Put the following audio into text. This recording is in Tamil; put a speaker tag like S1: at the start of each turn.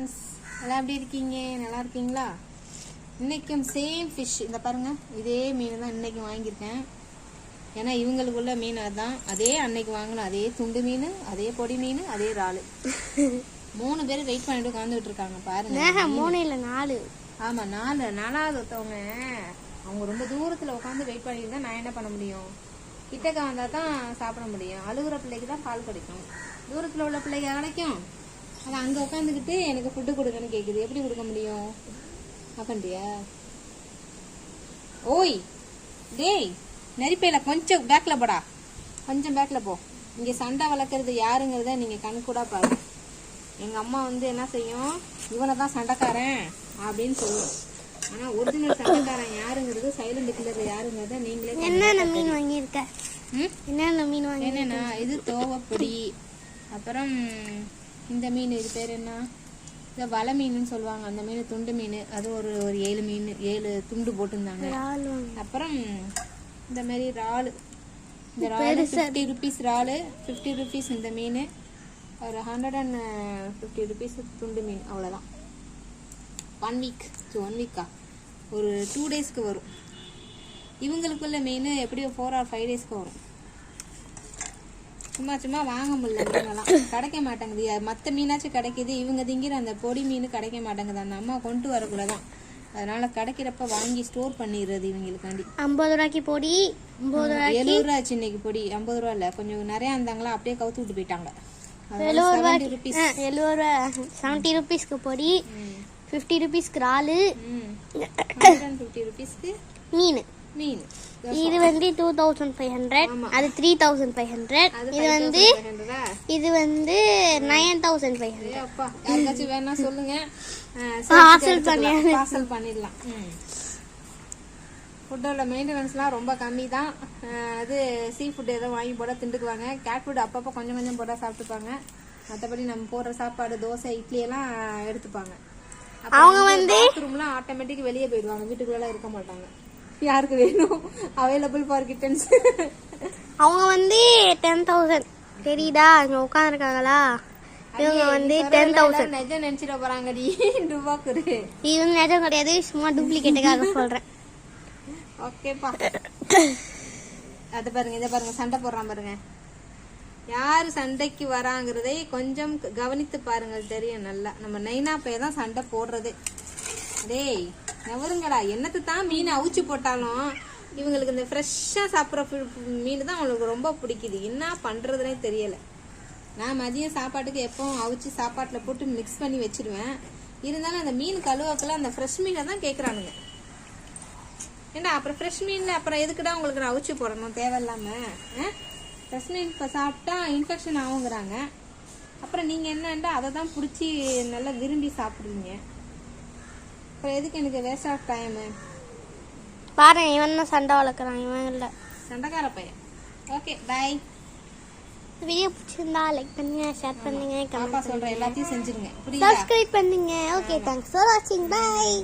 S1: ஃப்ரெண்ட்ஸ் எல்லாம் எப்படி இருக்கீங்க நல்லா இருக்கீங்களா இன்றைக்கும் சேம் ஃபிஷ் இந்த பாருங்கள் இதே மீன் தான் இன்றைக்கும் வாங்கியிருக்கேன் ஏன்னா இவங்களுக்குள்ள மீன் அதுதான் அதே அன்னைக்கு வாங்கினோம் அதே துண்டு மீன் அதே பொடி மீன் அதே இறால் மூணு பேர் வெயிட் பண்ணிட்டு உட்காந்துட்டு இருக்காங்க
S2: பாருங்க மூணு இல்லை நாலு
S1: ஆமாம் நாலு நாலாவது ஒருத்தவங்க அவங்க ரொம்ப தூரத்தில் உட்காந்து வெயிட் பண்ணியிருந்தா நான் என்ன பண்ண முடியும் கிட்டக்க வந்தால் தான் சாப்பிட முடியும் அழுகிற பிள்ளைக்கு தான் பால் கிடைக்கும் தூரத்தில் உள்ள பிள்ளைக்கு கிடைக்கும் அது அங்கே உட்காந்துக்கிட்டு எனக்கு ஃபுட்டு கொடுங்கன்னு கேட்குது எப்படி கொடுக்க முடியும் அப்படியா ஓய் டேய் நெறிப்பையில கொஞ்சம் பேக்கில் போடா கொஞ்சம் பேக்கில் போ இங்கே சண்டை வளர்க்குறது யாருங்கிறத நீங்கள் கூட பாரு எங்கள் அம்மா வந்து என்ன செய்யும் இவனை தான் சண்டைக்காரன் அப்படின்னு சொல்லுவோம் ஆனால் ஒரிஜினல் சண்டைக்காரன் யாருங்கிறது சைலண்ட் கிளர் யாருங்கிறத நீங்களே
S2: என்னென்ன மீன் வாங்கியிருக்க
S1: என்னென்ன மீன் வாங்கி என்னென்னா இது தோவப்பொடி அப்புறம் இந்த மீன் இது பேர் என்ன இந்த வலை மீன் சொல்லுவாங்க அந்த மீன் துண்டு மீன் அது ஒரு ஒரு ஏழு மீன் ஏழு துண்டு போட்டிருந்தாங்க அப்புறம் இந்த மாதிரி இறால் இந்த இறால் ஃபிஃப்டி ருபீஸ் இறால் ஃபிஃப்டி ருபீஸ் இந்த மீன் ஒரு ஹண்ட்ரட் அண்ட் ஃபிஃப்டி ருபீஸ் துண்டு மீன் அவ்வளோதான் ஒன் வீக் ஸோ ஒன் வீக்கா ஒரு டூ டேஸ்க்கு வரும் இவங்களுக்குள்ள மீன் எப்படியும் ஃபோர் ஆர் ஃபைவ் டேஸ்க்கு வரும் சும்மா சும்மா வாங்க முடியல கிடைக்க மாட்டேங்குது மத்த மீனாச்சும் கிடைக்கிது இவங்க திங்கிற அந்த பொடி மீன் கிடைக்க மாட்டேங்குது அந்த அம்மா கொண்டு வரக்கூடாதான் அதனால கிடைக்கிறப்ப வாங்கி ஸ்டோர் பண்ணிடுறது இவங்களுக்காண்டி
S2: ஐம்பது ரூபாய்க்கு பொடி ஐம்பது ரூபாய்
S1: எழுபது ரூபா இன்னைக்கு பொடி ஐம்பது ரூபா இல்ல கொஞ்சம் நிறையா இருந்தாங்களா அப்படியே கவுத்து விட்டு போயிட்டாங்க
S2: செவன்ட்டி பொடி ஃபிஃப்டி ருபீஸ்க்கு இறாலு
S1: ஃபிஃப்டி ருபீஸ்க்கு மீன்
S2: இது வந்து டூ தௌசண்ட் ஃபைவ் ஹண்ட்ரட் அது த்ரீ தௌசண்ட் ஃபைவ் ஹண்ட்ரட் இது வந்து இது வந்து நைன் தௌசண்ட் ஃபைவ்
S1: ஹண்ட்ரட் அப்பா யாருக்காச்சும் வேணா சொல்லுங்க
S2: ஹாசல் பண்ணி
S1: ஹாசல் பண்ணிடலாம் ஃபுட்டோட மெயின்டெனன்ஸ்லாம் ரொம்ப கம்மி தான் அது சீ ஃபுட் எதுவும் வாங்கி போட திண்டுக்குவாங்க கேட் ஃபுட் அப்பப்போ கொஞ்சம் கொஞ்சம் போட சாப்பிட்டுப்பாங்க மற்றபடி நம்ம போடுற சாப்பாடு தோசை இட்லி எல்லாம் எடுத்துப்பாங்க அவங்க வந்து ரூம்லாம் ஆட்டோமேட்டிக் வெளியே போயிடுவாங்க வீட்டுக்குள்ளெல்லாம் இருக்க மாட்டாங்க யாருக்கு வேணும் அவைலபிள் ஃபார் கிட்டன்ஸ்
S2: அவங்க வந்து டென் தௌசண்ட் தெரியுதா அங்கே உட்காந்துருக்காங்களா இவங்க வந்து டென் தௌசண்ட்
S1: நிஜம் நினச்சிட போகிறாங்கடி டுபாக்குரு
S2: இவங்க நிஜம் கிடையாது சும்மா டூப்ளிகேட்டுக்காக சொல்றேன்
S1: ஓகே ஓகேப்பா அதை பாருங்க இதை பாருங்க சண்டை போடுறான் பாருங்க யார் சண்டைக்கு வராங்கிறதை கொஞ்சம் கவனித்து பாருங்க தெரியும் நல்லா நம்ம நைனா பையன் தான் சண்டை போடுறது டேய் நவருங்கடா என்னத்தை தான் மீன் அவிச்சு போட்டாலும் இவங்களுக்கு இந்த ஃப்ரெஷ்ஷாக சாப்பிட்ற மீன் தான் அவங்களுக்கு ரொம்ப பிடிக்குது என்ன பண்ணுறதுனே தெரியலை நான் மதியம் சாப்பாட்டுக்கு எப்பவும் அவிச்சு சாப்பாட்டில் போட்டு மிக்ஸ் பண்ணி வச்சிருவேன் இருந்தாலும் அந்த மீன் கழுவாக்கெல்லாம் அந்த ஃப்ரெஷ் மீனை தான் கேட்குறானுங்க ஏண்டா அப்புறம் ஃப்ரெஷ் மீனில் அப்புறம் எதுக்குடா உங்களுக்கு நான் அவிச்சு போடணும் தேவையில்லாமல் ஃப்ரெஷ் மீன் இப்போ சாப்பிட்டா இன்ஃபெக்ஷன் ஆகுங்கிறாங்க அப்புறம் நீங்கள் என்னண்டா அதை தான் பிடிச்சி நல்லா விரும்பி சாப்பிடுவீங்க அப்புறம் எதுக்கு எனக்கு வேஸ்ட் ஆஃப் டைமு
S2: பாரு இவன் தான் சண்டை வளர்க்குறான் இவன் இல்லை
S1: சண்டைக்கார பையன் ஓகே பாய்
S2: வீடியோ பிடிச்சிருந்தா லைக் பண்ணுங்க ஷேர் பண்ணுங்க கமெண்ட் சொல்ற
S1: எல்லாத்தையும் செஞ்சிருங்க
S2: புரியுதா சப்ஸ்கிரைப் பண்ணுங்க ஓகே தேங்க்ஸ் ஃபார் வாட்சிங் பாய்